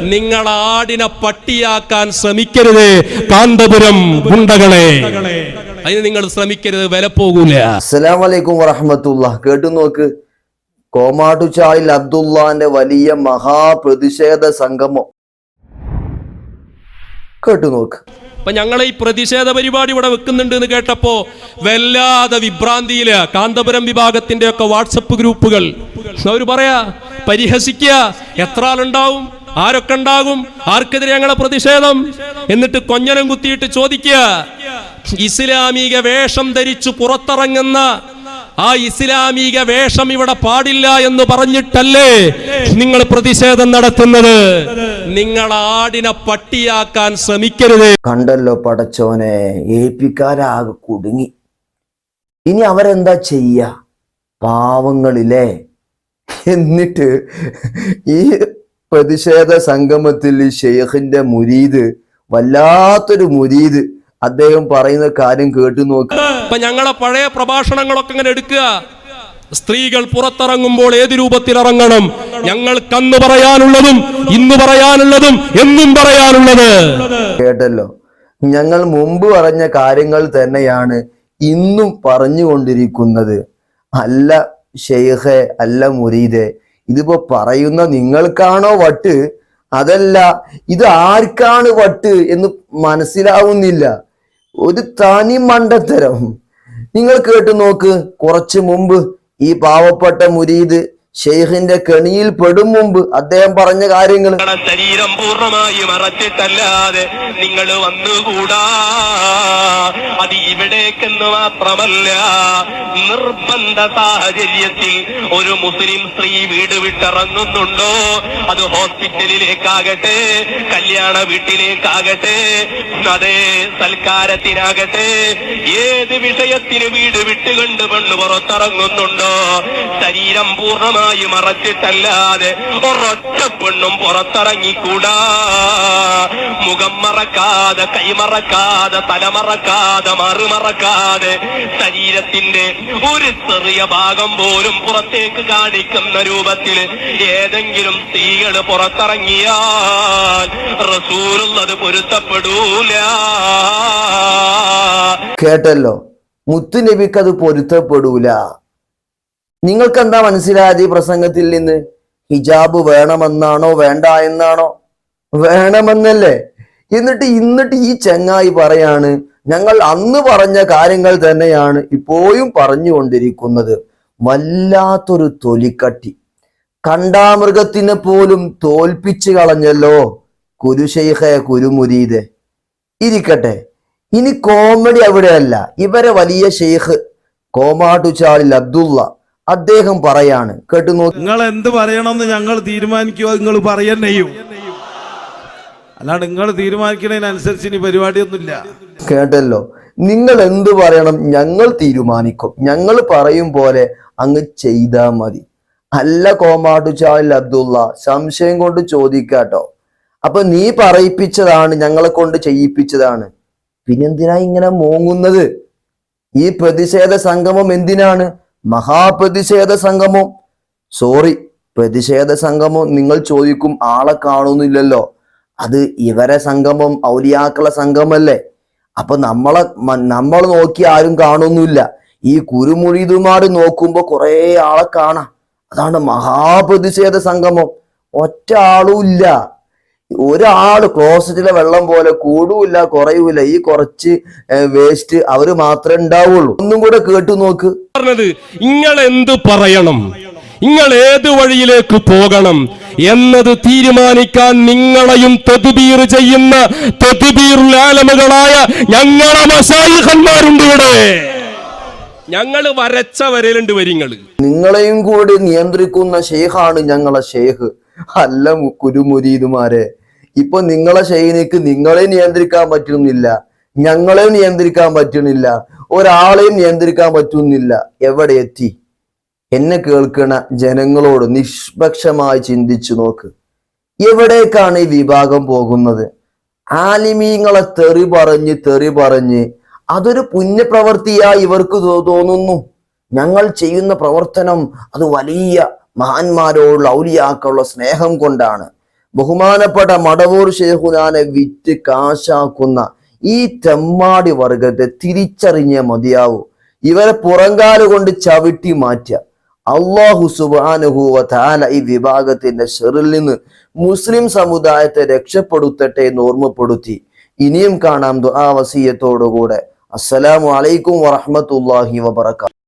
നിങ്ങൾ ആടിനെ പട്ടിയാക്കാൻ ശ്രമിക്കരുത്. കാന്തപുരം ഗുണ്ടകളെ. അതിന് നിങ്ങൾ ശ്രമിക്കരുത് വില പോകൂല. അസ്സലാം വലൈക്കും വറഹമത്തുള്ള കേട്ടു നോക്ക്. കോമാട്ടുചാലിൽ അബ്ദുള്ളന്റെ വലിയ മഹാപ്രതിഷേധ സംഗമം. കേട്ടു നോക്ക്. അപ്പൊ ഞങ്ങൾ ഈ പ്രതിഷേധ പരിപാടി ഇവിടെ വെക്കുന്നുണ്ട് എന്ന് കേട്ടപ്പോ വല്ലാതെ വിഭ്രാന്തിയിൽ. കാന്തപുരം വിഭാഗത്തിന്റെ ഒക്കെ വാട്സപ്പ് ഗ്രൂപ്പുകൾ. അവർ പറയാ പരിഹസിക്കുക. എത്ര ആളുണ്ടാവും? ആരൊക്കെ ഉണ്ടാകും? ആർക്കെതിരെ ഞങ്ങളെ പ്രതിഷേധം? എന്നിട്ട് കൊഞ്ഞനം കുത്തിയിട്ട് ചോദിക്കുക ഇസ്ലാമിക വേഷം ധരിച്ചു പുറത്തിറങ്ങുന്ന ആ ഇസ്ലാമിക വേഷം ഇവിടെ പാടില്ല എന്ന് പറഞ്ഞിട്ടല്ലേ നിങ്ങൾ പ്രതിഷേധം നടത്തുന്നത്? നിങ്ങൾ ആടിനെ പട്ടിയാക്കാൻ ശ്രമിക്കരുത്. കണ്ടല്ലോ പടച്ചോനെ ഏൽപ്പിക്കാരാകെ കുടുങ്ങി. ഇനി അവരെന്താ ചെയ്യ? പാവങ്ങളിലെ എന്നിട്ട് ഈ പ്രതിഷേധ സംഗമത്തിൽ ഷെയ്ഖിന്റെ മുരീദ് വല്ലാത്തൊരു മുരീദ്. അദ്ദേഹം പറയുന്ന കാര്യം കേട്ടു നോക്ക്. ഇപ്പൊ ഞങ്ങളെ പഴയ പ്രഭാഷണങ്ങളൊക്കെ ഇങ്ങനെ എടുക്കുക. സ്ത്രീകൾ പുറത്തിറങ്ങുമ്പോൾ ഏത് രൂപത്തിൽ ഇറങ്ങണം? ഞങ്ങൾക്ക് അന്ന് പറയാനുള്ളതും ഇന്ന് പറയാനുള്ളതും എന്നും പറയാനുള്ളത്. കേട്ടല്ലോ. ഞങ്ങൾ മുമ്പ് പറഞ്ഞ കാര്യങ്ങൾ തന്നെയാണ് ഇന്നും പറഞ്ഞുകൊണ്ടിരിക്കുന്നത്. അല്ല ഷെയ്ഖെ അല്ല മുരീദെ ഇതിപ്പോ പറയുന്ന നിങ്ങൾക്കാണോ വട്ട്? അതല്ല ഇത് ആർക്കാണ് വട്ട് എന്ന് മനസ്സിലാവുന്നില്ല. ഒരു തനി മണ്ടത്തരം. നിങ്ങൾ കേട്ടു നോക്ക് കുറച്ചു മുമ്പ് ഈ പാവപ്പെട്ട മുരീദ് ഷെയ്ഖിന്റെ കെണിയിൽ പെടും മുമ്പ് അദ്ദേഹം പറഞ്ഞ കാര്യങ്ങൾ ശരീരം പൂർണമായി മറച്ചിട്ടല്ലാതെ നിങ്ങൾ വന്നുകൂടാ. അത് ഇവിടേക്കെന്ന് മാത്രമല്ല നിർബന്ധ സാഹചര്യത്തിൽ ഒരു മുസ്ലിം സ്ത്രീ വീട് വിട്ടിറങ്ങുന്നുണ്ടോ? അത് ഹോസ്പിറ്റലിലേക്കാകട്ടെ കല്യാണ വീട്ടിലേക്കാകട്ടെ അതേ സൽക്കാരത്തിനാകട്ടെ ഏത് വിഷയത്തിന് വീട് വിട്ടുകൊണ്ട് പെണ്ണ് പുറത്തിറങ്ങുന്നുണ്ടോ? ശരീരം പൂർണമായി മറച്ചിട്ടല്ലാതെ ഒരൊറ്റ പെണ്ണും പുറത്തിറങ്ങിക്കൂടാ. മുഖം മറക്കാതെ കൈമറക്കാതെ തലമറക്കാതെ മറുമറക്കാതെ ശരീരത്തിന്റെ ഒരു ചെറിയ ഭാഗം പോലും പുറത്തേക്ക് കാണിക്കുന്ന രൂപത്തിൽ ഏതെങ്കിലും സ്ത്രീകൾ പുറത്തിറങ്ങിയാൽ റസൂലുള്ളത് പൊരുത്തപ്പെടൂല. കേട്ടല്ലോ. മുത്തുനബിക്കത് പൊരുത്തപ്പെടൂല. നിങ്ങൾക്ക് എന്താ മനസ്സിലായത് ഈ പ്രസംഗത്തിൽ നിന്ന്? ഹിജാബ് വേണമെന്നാണോ വേണ്ട എന്നാണോ? വേണമെന്നല്ലേ? എന്നിട്ട് ഇന്നിട്ട് ഈ ചങ്ങായി പറയാണ് ഞങ്ങൾ അന്ന് പറഞ്ഞ കാര്യങ്ങൾ തന്നെയാണ് ഇപ്പോഴും പറഞ്ഞുകൊണ്ടിരിക്കുന്നത്. വല്ലാത്തൊരു തൊലിക്കട്ടി. കണ്ടാമൃഗത്തിനെ പോലും തോൽപ്പിച്ചു കളഞ്ഞല്ലോ കുരുശൈഹ കുരുമുരീതെ ഇരിക്കട്ടെ. ഇനി കോമഡി അവിടെയല്ല. ഇവരെ വലിയ ഷെയ്ഖ് കോമാട്ടുചാളിൽ അബ്ദുള്ള അദ്ദേഹം പറയാണ്. കേട്ടു നോക്കി. നിങ്ങൾ എന്ത് പറയണമെന്ന് ഞങ്ങൾ തീരുമാനിക്കുക നിങ്ങൾ പറയന്നെയും. അല്ലാണ്ട് നിങ്ങൾ തീരുമാനിക്കുന്നതിനനുസരിച്ച് ഇനി പരിപാടിയൊന്നുമില്ല. കേട്ടല്ലോ. നിങ്ങൾ എന്ത് പറയണം ഞങ്ങൾ തീരുമാനിക്കും. ഞങ്ങൾ പറയും പോലെ അങ്ങ് ചെയ്താ മതി. അല്ല കോമാട്ടുചാലിൽ അബ്ദുള്ള സംശയം കൊണ്ട് ചോദിക്കാട്ടോ അപ്പൊ നീ പറയിപ്പിച്ചതാണ് ഞങ്ങളെ കൊണ്ട് ചെയ്യിപ്പിച്ചതാണ്. പിന്നെന്തിനാ ഇങ്ങനെ മോങ്ങുന്നത്? ഈ പ്രതിഷേധ സംഗമം എന്തിനാണ്? മഹാപ്രതിഷേധ സംഘമോ സോറി പ്രതിഷേധ സംഘമോ നിങ്ങൾ ചോദിക്കും ആളെ കാണുന്നില്ലല്ലോ. അത് ഇവരെ സംഗമം ഔലിയാക്കളെ സംഗമല്ലേ? അപ്പൊ നമ്മളെ നമ്മൾ നോക്കി ആരും കാണുന്നില്ല. ഈ കുരുമുഴിതുമാട് നോക്കുമ്പോ കുറെ ആളെ കാണാം. അതാണ് മഹാപ്രതിഷേധ സംഗമം. ഒറ്റ ആളും ഇല്ല. ഒരാൾ ക്ലോസറ്റിലെ വെള്ളം പോലെ കൂടുവില്ല കുറയൂല ഈ കുറച്ച് വേസ്റ്റ് അവർ മാത്രമേ ഉണ്ടാവുള്ളൂ. ഒന്നും കൂടെ കേട്ടു നോക്ക്. പറഞ്ഞത് നിങ്ങൾ എന്ത് പറയണം? നിങ്ങൾ ഏത് വഴിയിലേക്ക് പോകണം? എന്നത് തീരുമാനിക്കാൻ നിങ്ങളെയും തെതുബീർ ചെയ്യുന്ന തെതുബീർ ആലമുകളായ ഞങ്ങളെ മസായിഹന്മാരുണ്ട് ഇവിടെ. ഞങ്ങൾ വരച്ച വരലുണ്ട് വരിങ്ങൾ നിങ്ങളെയും കൂടി നിയന്ത്രിക്കുന്ന ഷെയ്ഖാണ് ഞങ്ങളെ ഷെയ്ഖ് അല്ല കുരുമുരീതുമാരെ. ഇപ്പൊ നിങ്ങളെ ശൈലിക്ക് നിങ്ങളെ നിയന്ത്രിക്കാൻ പറ്റുന്നില്ല ഞങ്ങളെ നിയന്ത്രിക്കാൻ പറ്റുന്നില്ല ഒരാളെയും നിയന്ത്രിക്കാൻ പറ്റുന്നില്ല. എവിടെ എത്തി? എന്നെ കേൾക്കണ ജനങ്ങളോട് നിഷ്പക്ഷമായി ചിന്തിച്ചു നോക്ക്. എവിടേക്കാണ് ഈ വിഭാഗം പോകുന്നത്? ആലിമീങ്ങളെ തെറി പറഞ്ഞ് തെറി പറഞ്ഞ് അതൊരു പുണ്യപ്രവൃത്തിയായി ഇവർക്ക് തോന്നുന്നു. ഞങ്ങൾ ചെയ്യുന്ന പ്രവർത്തനം അത് വലിയ മഹാന്മാരോടുള്ള ഔലിയാക്കളുള്ള സ്നേഹം കൊണ്ടാണ്. ബഹുമാനപ്പെട്ട മടവൂർ ഷെയ്ഖുനാനെ വിറ്റ് കാശാക്കുന്ന ഈ തെമ്മാടി വർഗത്തെ തിരിച്ചറിഞ്ഞേ മതിയാവൂ. ഇവരെ പുറങ്കാൽ കൊണ്ട് ചവിട്ടി മാറ്റുക. അള്ളാഹു സുബാനുഹൂവ ഈ വിഭാഗത്തിന്റെ ഷെറിൽ നിന്ന് മുസ്ലിം സമുദായത്തെ രക്ഷപ്പെടുത്തട്ടെ എന്ന് ഓർമ്മപ്പെടുത്തി. ഇനിയും കാണാം ദുആ വസീയത്തോടുകൂടെ. അസ്സലാമു അലൈക്കും വറഹ്മത്തുള്ളാഹി വബറകാതുഹു